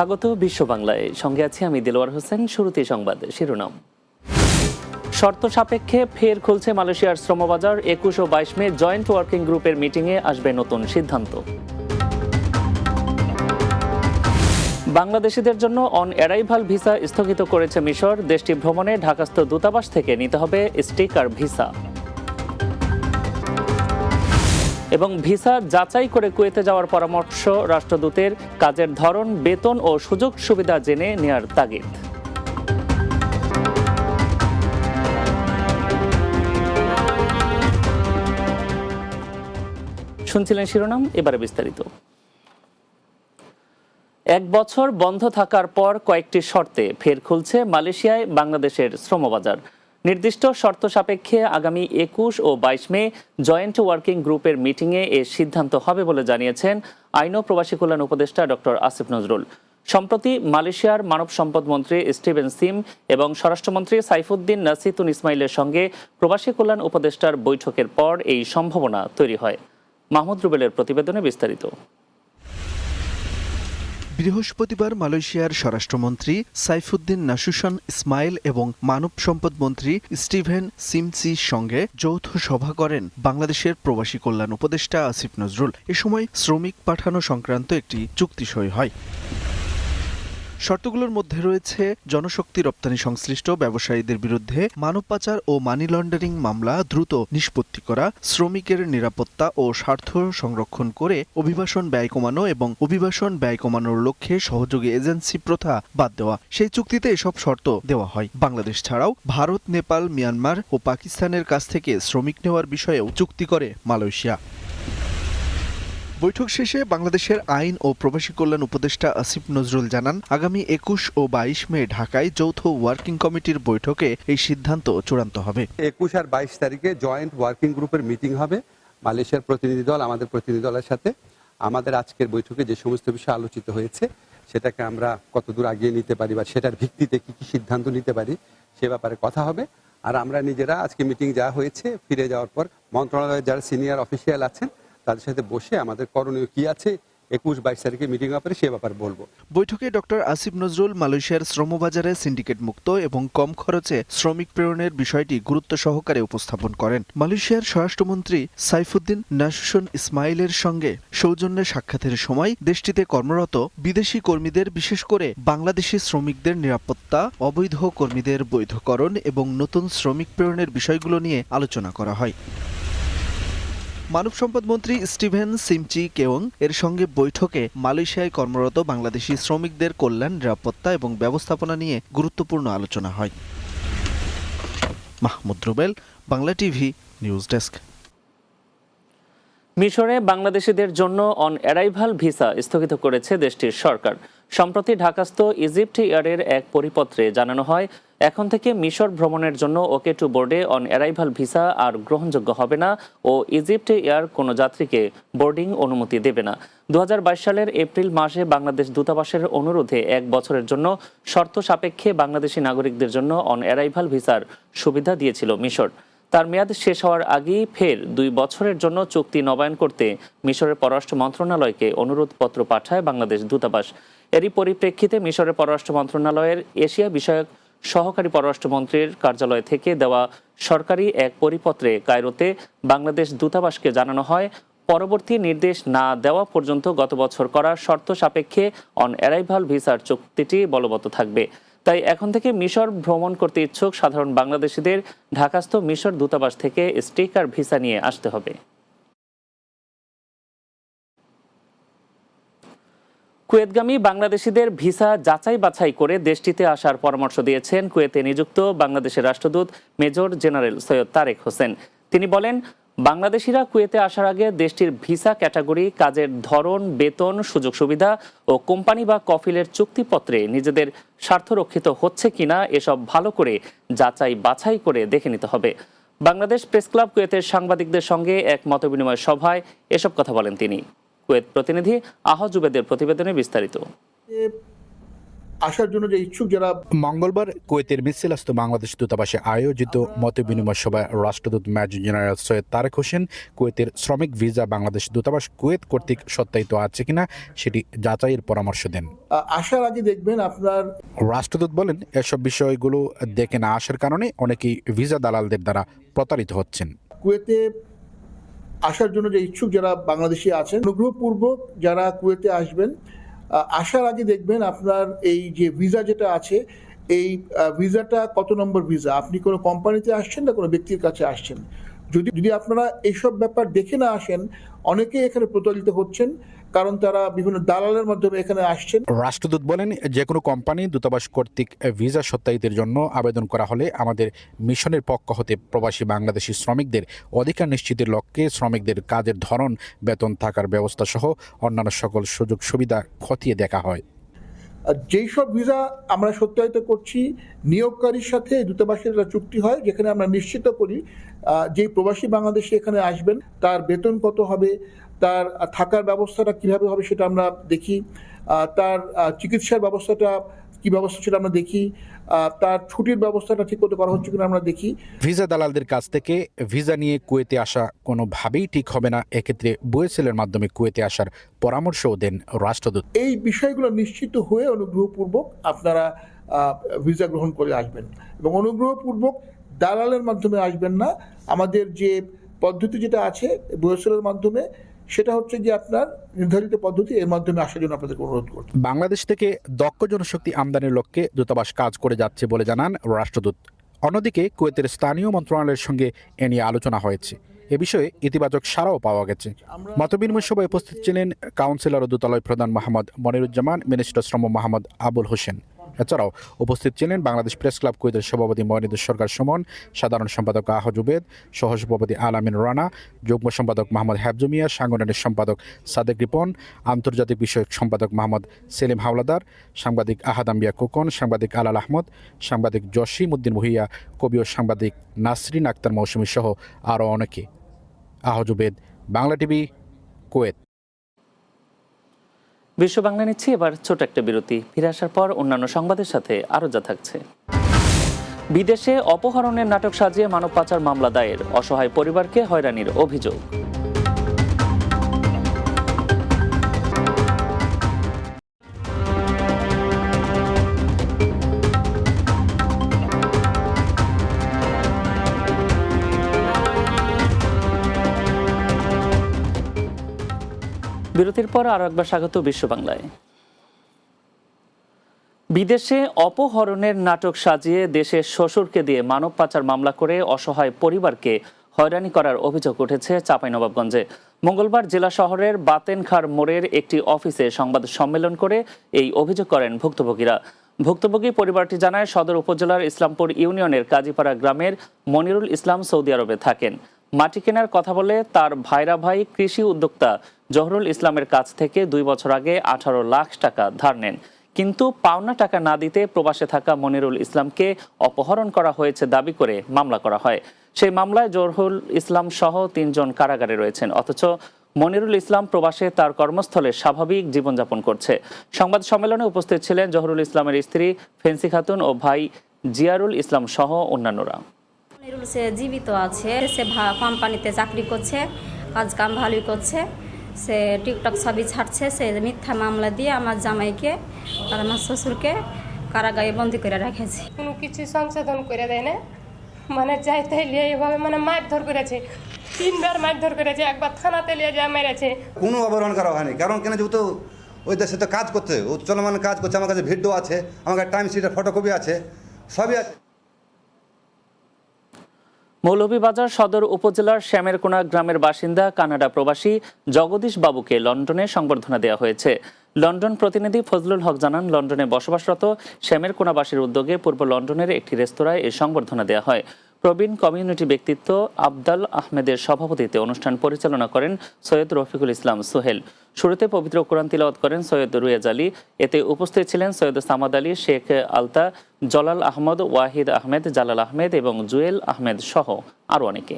স্বাগত বিশ্ব বাংলায় সঙ্গে আছি আমি দিলওয়ার হোসেন শুরুতে সংবাদ শিরোনাম। শর্ত সাপেক্ষে ফের খুলছে মালয়েশিয়ার শ্রমবাজার। একুশ ও বাইশ মে জয়েন্ট ওয়ার্কিং গ্রুপের মিটিংয়ে আসবে নতুন সিদ্ধান্ত। বাংলাদেশিদের জন্য অন অ্যারাইভাল ভিসা স্থগিত করেছে মিশর। দেশটি ভ্রমণে ঢাকাস্থ দূতাবাস থেকে নিতে হবে স্টিকার ভিসা। এবং ভিসা যাচাই করে কুয়েতে যাওয়ার পরামর্শ রাষ্ট্রদূতের কাজের ধরন, বেতন ও সুযোগ সুবিধা জেনে নেয়ার তাগিদ। শুনছিলেন শিরোনাম, এবারে বিস্তারিত। এক বছর বন্ধ থাকার পর কয়েকটি শর্তে ফের খুলছে মালয়েশিয়ায় বাংলাদেশের শ্রমবাজার। নির্দিষ্ট শর্ত সাপেক্ষে আগামী একুশ ও বাইশ মে জয়েন্ট ওয়ার্কিং গ্রুপের মিটিংয়ে এ সিদ্ধান্ত হবে বলে জানিয়েছেন আইন ও প্রবাসী কল্যাণ উপদেষ্টা ডক্টর আসিফ নজরুল। সম্প্রতি মালয়েশিয়ার মানব সম্পদ মন্ত্রী স্টিভেন সিম এবং স্বরাষ্ট্রমন্ত্রী সাইফুদ্দিন নাসিতুন ইসমাইলের সঙ্গে প্রবাসী কল্যাণ উপদেষ্টার বৈঠকের পর এই সম্ভাবনা তৈরি হয়। মাহমুদ রুবেলের প্রতিবেদনে বিস্তারিত। বৃহস্পতিবার মালয়েশিয়ার স্বরাষ্ট্রমন্ত্রী সাইফুদ্দিন নাসুসান ইসমাইল এবং মানব সম্পদ মন্ত্রী স্টিভেন সিমসির সঙ্গে যৌথ সভা করেন বাংলাদেশের প্রবাসী কল্যাণ উপদেষ্টা আসিফ নজরুল। এ সময় শ্রমিক পাঠানো সংক্রান্ত একটি চুক্তি সই হয়। শর্তগুলোর মধ্যে রয়েছে জনশক্তি রপ্তানি সংশ্লিষ্ট ব্যবসায়ীদের বিরুদ্ধে মানব পাচার ও মানি লন্ডারিং মামলা দ্রুত নিষ্পত্তি করা, শ্রমিকের নিরাপত্তা ও স্বার্থ সংরক্ষণ করে অভিবাসন ব্যয় কমানো এবং অভিবাসন ব্যয় কমানোর লক্ষ্যে সহযোগী এজেন্সি প্রথা বাদ দেওয়া। সেই চুক্তিতে এসব শর্ত দেওয়া হয়। বাংলাদেশ ছাড়াও ভারত, নেপাল, মিয়ানমার ও পাকিস্তানের কাছ থেকে শ্রমিক নেওয়ার বিষয়েও চুক্তি করে মালয়েশিয়া। বৈঠক শেষে বাংলাদেশের আইন ও প্রবাসী কল্যাণ উপদেষ্টা আসিফ নজরুল জানান, আগামী একুশ ও বাইশ মে ঢাকায় যৌথ ওয়ার্কিং কমিটির বৈঠকে এই সিদ্ধান্ত চূড়ান্ত হবে। একুশ আর বাইশ তারিখে জয়েন্ট ওয়ার্কিং গ্রুপের মিটিং হবে। মালয়েশিয়ার প্রতিনিধি দল, আমাদের প্রতিনিধি দলের সাথে আমাদের আজকের বৈঠকে যে সমস্ত বিষয় আলোচিত হয়েছে, সেটাকে আমরা কতদূর আগিয়ে নিতে পারি বা সেটার ভিত্তিতে কি কি সিদ্ধান্ত নিতে পারি, সে ব্যাপারে কথা হবে। আর আমরা নিজেরা আজকে মিটিং যা হয়েছে, ফিরে যাওয়ার পর মন্ত্রণালয়ের যারা সিনিয়র অফিসিয়াল আছেন তাদের সাথে বসে আমাদের করণীয় কি আছে, একুশ বাইশ তারিখে মিটিং ব্যাপারে সে ব্যাপারে বলব। বৈঠকে ডক্টর আসিফ নজরুল মালয়েশিয়ার শ্রমবাজারে সিন্ডিকেট মুক্ত এবং কম খরচে শ্রমিক প্রেরণের বিষয়টি গুরুত্ব সহকারে উপস্থাপন করেন। মালয়েশিয়ার স্বরাষ্ট্রমন্ত্রী সাইফুদ্দিন নাসুসন ইসমাইলের সঙ্গে সৌজন্যে সাক্ষাতের সময় দেশটিতে কর্মরত বিদেশি কর্মীদের, বিশেষ করে বাংলাদেশি শ্রমিকদের নিরাপত্তা, অবৈধ কর্মীদের বৈধকরণ এবং নতুন শ্রমিক প্রেরণের বিষয়গুলো নিয়ে আলোচনা করা হয়। মানব সম্পদ মন্ত্রী স্টিভেন সিমচি কেওং এর সঙ্গে বৈঠকে মালয়েশিয়ায় কর্মরত বাংলাদেশি শ্রমিকদের কল্যাণ, নিরাপত্তা এবং ব্যবস্থাপনা নিয়ে গুরুত্বপূর্ণ আলোচনা হয়। Mahmud Rubel, Bangla TV, news desk. মিশরে বাংলাদেশিদের জন্য অন অ্যারাইভাল ভিসা স্থগিত করেছে দেশটির সরকার। সম্প্রতি ঢাকাস্থ ইজিপ্ট এয়ারের এক পরিপত্রে জানানো হয় এখন থেকে মিশর ভ্রমণের জন্য ওকে টু বোর্ডে অন অ্যারাইভাল ভিসা আর গ্রহণযোগ্য হবে না ও ইজিপ্টে এয়ার কোনো যাত্রীকে বোর্ডিং অনুমতি দেবে না। দু হাজার বাইশ সালের এপ্রিল মাসে বাংলাদেশ দূতাবাসের অনুরোধে এক বছরের জন্য শর্ত সাপেক্ষে বাংলাদেশি নাগরিকদের জন্য অন অ্যারাইভাল ভিসার সুবিধা দিয়েছিল মিশর। তার মেয়াদ শেষ হওয়ার আগেই ফের দুই বছরের জন্য চুক্তি নবায়ন করতে মিশরের পররাষ্ট্র মন্ত্রণালয়কে অনুরোধপত্র পাঠায় বাংলাদেশ দূতাবাস। এরই পরিপ্রেক্ষিতে মিশরের পররাষ্ট্র মন্ত্রণালয়ের এশিয়া বিষয়ক সহকারী পররাষ্ট্রমন্ত্রীর কার্যালয় থেকে দেওয়া সরকারি এক পরিপত্রে কায়রোতে বাংলাদেশ দূতাবাসকে জানানো হয়, পরবর্তী নির্দেশ না দেওয়া পর্যন্ত গত বছর করা শর্ত সাপেক্ষে অন অ্যারাইভাল ভিসার চুক্তিটি বলবৎ থাকবে। তাই এখন থেকে মিশর ভ্রমণ করতে ইচ্ছুক সাধারণ বাংলাদেশিদের ঢাকাস্থ মিশর দূতাবাস থেকে স্টিকার ভিসা নিয়ে আসতে হবে। কুয়েতগামী বাংলাদেশিদের ভিসা যাচাই বাছাই করে দেশটিতে আসার পরামর্শ দিয়েছেন কুয়েতে নিযুক্ত বাংলাদেশের রাষ্ট্রদূত মেজর জেনারেল সৈয়দ তারেক হোসেন। তিনি বলেন, বাংলাদেশিরা কুয়েতে আসার আগে দেশটির ভিসা ক্যাটাগরি, কাজের ধরন, বেতন, সুযোগ সুবিধা ও কোম্পানি বা কফিলের চুক্তিপত্রে নিজেদের স্বার্থ রক্ষিত হচ্ছে কিনা এসব ভালো করে যাচাই বাছাই করে দেখে নিতে হবে। বাংলাদেশ প্রেস ক্লাব কুয়েতের সাংবাদিকদের সঙ্গে এক মতবিনিময় সভায় এসব কথা বলেন তিনি। কুয়েত প্রতিনিধি আহ জুবেদের প্রতিবেদনে বিস্তারিত। আসার জন্য যে ইচ্ছুক যারা মঙ্গলবার কুয়েতের মিসিলাস্ত বাংলাদেশ দূতাবাসে আয়োজিত মত বিনিময় সভায় রাষ্ট্রদূত মেজর জেনারেল সৈয়দ তারেক হোসেন কুয়েতের শ্রমিক ভিসা বাংলাদেশ দূতাবাস কুয়েত কর্তৃক সত্যায়িত আছে কিনা সেটি যাচাইয়ের পরামর্শ দেন। আসার আগে দেখবেন আপনার রাষ্ট্রদূত বলেন এসব বিষয়গুলো দেখে না আসার কারণে অনেকেই ভিসা দালালদের দ্বারা প্রতারিত হচ্ছেন। কুয়েতে আসার জন্য যে ইচ্ছুক যারা বাংলাদেশি আছেন অনুগ্রহপূর্বক যারা কুয়েতে আসবেন আসার আগে দেখবেন আপনার এই যে ভিসা যেটা আছে, এই ভিসাটা কত নম্বর ভিসা? আপনি কোনো কোম্পানিতে আসছেন না কোনো ব্যক্তির কাছে আসছেন? যদি যদি আপনারা এইসব ব্যাপার দেখে না আসেন, অনেকেই এখানে প্রতারিত হচ্ছেন, কারণ তারা বিভিন্ন দালালের মাধ্যমে এখানে আসছেন। রাষ্ট্রদূত বলেন, যে কোনো কোম্পানি দূতাবাস কর্তৃক ভিসা সত্যায়িতের জন্য আবেদন করা হলে আমাদের মিশনের পক্ষ হতে প্রবাসী বাংলাদেশি শ্রমিকদের অধিকার নিশ্চিতের লক্ষ্যে শ্রমিকদের কাজের ধরন, বেতন থাকার ব্যবস্থা সহ অন্যান্য সকল সুযোগ সুবিধা খতিয়ে দেখা হয়। যেই সব ভিসা আমরা সত্যায়িত করছি, নিয়োগকারীর সাথে দূতাবাসের চুক্তি হয়, যেখানে আমরা নিশ্চিত করি যে প্রবাসী বাংলাদেশে এখানে আসবেন, তার বেতন কত হবে, তার থাকার ব্যবস্থাটা কীভাবে হবে সেটা আমরা দেখি তার চিকিৎসার ব্যবস্থাটা কি ব্যবস্থা ছিল আমরা দেখি তার ছুটির ব্যবস্থাটা ঠিক মতো করা হচ্ছে কিনা আমরা দেখি। ভিসা দালালদের কাছ থেকে ভিসা নিয়ে কুয়েতে আসা কোনোভাবেই ঠিক হবে না। এক্ষেত্রে বুয়েসেলের মাধ্যমে কুয়েতে আসার পরামর্শও দেন রাষ্ট্রদূত। এই বিষয়গুলো নিশ্চিত হয়ে অনুগ্রহপূর্বক আপনারা ভিসা গ্রহণ করে আসবেন। এবং অনুগ্রহপূর্বক দালালের মাধ্যমে আসবেন না। আমাদের যে পদ্ধতি যেটা আছে বয়সের মাধ্যমে সেটা হচ্ছে যে আপনার নির্ধারিত পদ্ধতি এর মাধ্যমে আসার জন্য আপনাদেরকে অনুরোধ করছি। বাংলাদেশ থেকে দক্ষ জনশক্তি আমদানির লক্ষ্যে দূতাবাস কাজ করে যাচ্ছে বলে জানান রাষ্ট্রদূত। অন্যদিকে কুয়েতের স্থানীয় মন্ত্রণালয়ের সঙ্গে এ নিয়ে আলোচনা হয়েছে। এ বিষয়ে ইতিবাচক সাড়াও পাওয়া গেছে। মতবিনিময় সভায় উপস্থিত ছিলেন কাউন্সিলর ও দূতালয় প্রধান মোহাম্মদ মনিরুজ্জামান মিনিস্টার শ্রম মোহাম্মদ আবুল হোসেন। এছাড়াও উপস্থিত ছিলেন বাংলাদেশ প্রেস ক্লাব কুয়েতের সভাপতি মহিনুদ্দিন সরকার সুমন, সাধারণ সম্পাদক আহ জুবেদ, সহসভাপতি আলামিন রানা, যুগ্ম সম্পাদক মোহাম্মদ হ্যাবজুমিয়া সাংগঠনিক সম্পাদক সাদেক রিপন, আন্তর্জাতিক বিষয়ক সম্পাদক মোহাম্মদ সেলিম হাওলাদার, সাংবাদিক আহাদাম্বিয়া কোকন সাংবাদিক আলাল আহমদ, সাংবাদিক জসিম উদ্দিন ভুইয়া, কবি ও সাংবাদিক নাসরিন আক্তার মৌসুমী সহ আরও অনেকে। আহজুবেদ বাংলা টিভি, কুয়েত। বিশ্ব বাংলা নিচ্ছি, এবার ছোট একটা বিরতি। ফিরে আসার পর অন্যান্য সংবাদের সাথে আরও যা থাকছে। বিদেশে অপহরণের নাটক সাজিয়ে মানব পাচার মামলা দায়ের, অসহায় পরিবারকে হয়রানির অভিযোগ। বিরতির পর আরও একবার স্বাগত বিশ্ব বাংলায় বিদেশে অপহরণের নাটক সাজিয়ে দেশের শ্বশুরকে দিয়ে মানব পাচার মামলা করে অসহায় পরিবারকে হয়রানি করার অভিযোগ উঠেছে চাঁপাইনবাবগঞ্জে। মঙ্গলবার জেলা শহরের বাতেনখার মোড়ের একটি অফিসে সংবাদ সম্মেলন করে এই অভিযোগ করেন ভুক্তভোগীরা। ভুক্তভোগী পরিবারটি জানায়, সদর উপজেলার ইসলামপুর ইউনিয়নের কাজীপাড়া গ্রামের মনিরুল ইসলাম সৌদি আরবে থাকেন। মাটি কেনার কথা বলে তার ভাইরা ভাই কৃষি উদ্যোক্তা জহরুল ইসলামের কাছ থেকে দুই বছর আগে আঠারো লাখ টাকা ধার নেন। কিন্তু পাওনা টাকা না দিতে প্রবাসে থাকা মনিরুল ইসলামকে অপহরণ করা হয়েছে দাবি করে মামলা করা হয়। সেই মামলায় জহরুল ইসলাম সহ তিনজন কারাগারে রয়েছেন, অথচ মনিরুল ইসলাম প্রবাসে তার কর্মস্থলে স্বাভাবিক জীবনযাপন করছে। সংবাদ সম্মেলনে উপস্থিত ছিলেন জহরুল ইসলামের স্ত্রী ফেন্সি খাতুন ও ভাই জিয়ারুল ইসলাম সহ অন্যান্যরা। সে জীবিত আছে, সে কোম্পানিতে চাকরি করছে, কাজ কাম ভালোই করছে। সে টিকটক ছবি ছাড়ছে সে মিথ্যা মামলা দিয়ে আমার জামাইকে আর আমার শ্বশুরকে কারাগারে বন্দি করে রেখেছে। কোনো কিছু সংশোধন করে দেয় না। মানে যাইতে লিয়ে এভাবে মানে মারধর করেছে। তিনবার মারধর করেছে একবার থানাতে লিয়ে যা মেরেছে। কোনো অবরোহণ করা হয়নি। কারণ কেন যেহেতু ওই দেশে তো কাজ করতে ও চলমান কাজ করছে আমার কাছে ভিডিও আছে আমার কাছে টাইম শিটের ফটোকপি আছে সবই আছে। মৌলভীবাজার সদর উপজেলার শ্যামেরকোনা গ্রামের বাসিন্দা কানাডা প্রবাসী জগদীশ বাবুকে লন্ডনে সংবর্ধনা দেওয়া হয়েছে। লন্ডন প্রতিনিধি ফজলুল হক জানান, লন্ডনে বসবাসরত শ্যামেরকোনাবাসীর উদ্যোগে পূর্ব লন্ডনের একটি রেস্তোরাঁয় এই সংবর্ধনা দেওয়া হয়। প্রবীণ কমিউনিটি ব্যক্তিত্ব আবদাল আহমেদের সভাপতিত্বে অনুষ্ঠান পরিচালনা করেন সৈয়দ রফিকুল ইসলাম সোহেল। শুরুতে পবিত্র কোরআন তিলাওয়াত করেন সৈয়দ রুয়েজ আলী। এতে উপস্থিত ছিলেন সৈয়দ সামাদ আলী, শেখ আলতা, জলাল আহমদ, ওয়াহিদ আহমেদ, জালাল আহমেদ এবং জুয়েল আহমেদ সহ আরও অনেকে।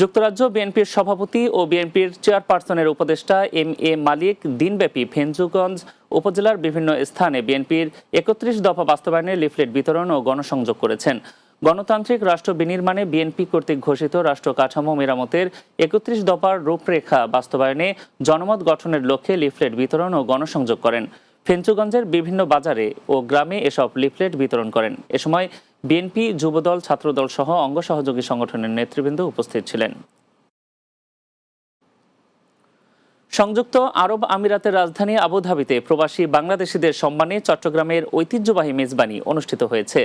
যুক্তরাজ্য বিএনপির সভাপতি ও বিএনপির চেয়ারপারসনের উপদেষ্টা এম এ মালিক দিনব্যাপী ফেঞ্চুগঞ্জ উপজেলার বিভিন্ন স্থানে বিএনপির একত্রিশ দফা বাস্তবায়নে লিফলেট বিতরণ ও গণসংযোগ করেছেন। গণতান্ত্রিক রাষ্ট্র বিনির্মাণে বিএনপি কর্তৃক ঘোষিত রাষ্ট্র কাঠামো মেরামতের একত্রিশ দফার রূপরেখা বাস্তবায়নে জনমত গঠনের লক্ষ্যে লিফলেট বিতরণ ও গণসংযোগ করেন। ফেঞ্চুগঞ্জের বিভিন্ন বাজারে ও গ্রামে এসব লিফলেট বিতরণ করেন। এ সময় বিএনপি, যুবদল, ছাত্রদল সহ অঙ্গ সহযোগী সংগঠনের নেতৃবৃন্দ উপস্থিত ছিলেন। সংযুক্ত আরব আমিরাতের রাজধানী আবুধাবিতে প্রবাসী বাংলাদেশিদের সম্মানে চট্টগ্রামের ঐতিহ্যবাহী মেজবানি অনুষ্ঠিত হয়েছে।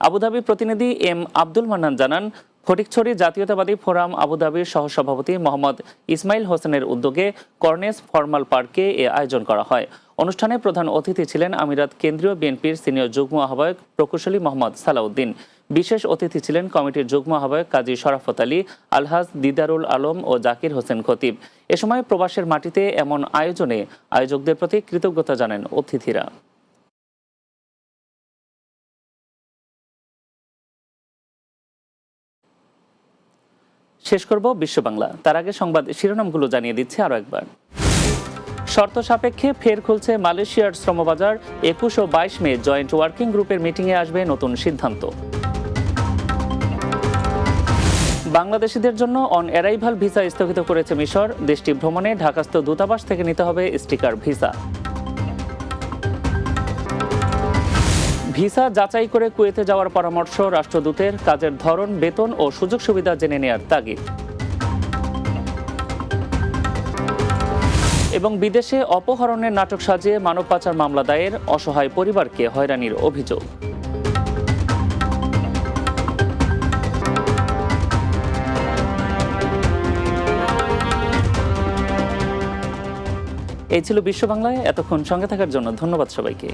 আবুধাবি প্রতিনিধি এম আব্দুল মান্নান জানান, ফটিকছড়ি জাতীয়তাবাদী ফোরাম আবুধাবির সহসভাপতি মোহাম্মদ ইসমাইল হোসেনের উদ্যোগে কর্নেস ফরমাল পার্কে এ আয়োজন করা হয়। অনুষ্ঠানে প্রধান অতিথি ছিলেন আমিরাত কেন্দ্রীয় বিএনপির সিনিয়র যুগ্ম আহ্বায়ক প্রকৌশলী মোহাম্মদ সালাউদ্দিন। বিশেষ অতিথি ছিলেন কমিটির যুগ্ম আহ্বায়ক কাজী শরাফত আলী, আলহাজ দিদারুল আলম ও জাকির হোসেন খতিব। এ সময় প্রবাসের মাটিতে এমন আয়োজনে আয়োজকদের প্রতি কৃতজ্ঞতা জানান অতিথিরা। শেষ করব বিশ্ব বাংলা। তার আগে সংবাদ শিরোনামগুলো জানিয়ে দিচ্ছে আরও একবার। শর্ত সাপেক্ষে ফের খুলছে মালয়েশিয়ার শ্রমবাজার। একুশ ও বাইশ মে জয়েন্ট ওয়ার্কিং গ্রুপের মিটিংয়ে আসবে নতুন সিদ্ধান্ত। বাংলাদেশিদের জন্য অন অ্যারাইভাল ভিসা স্থগিত করেছে মিশর। দেশটি ভ্রমণে ঢাকাস্থ দূতাবাস থেকে নিতে হবে স্টিকার ভিসা। ভিসা যাচাই করে কুয়েতে যাওয়ার পরামর্শ রাষ্ট্রদূতের। কাজের ধরন, বেতন ও সুযোগ সুবিধা জেনে নেয়ার তাগিদ। এবং বিদেশে অপহরণের নাটক সাজিয়ে মানব পাচার মামলা দায়ের অসহায় পরিবারকে হয়রানির অভিযোগ। এই ছিল বিশ্ব বাংলায় এতক্ষণ সঙ্গে থাকার জন্য ধন্যবাদ সবাইকে।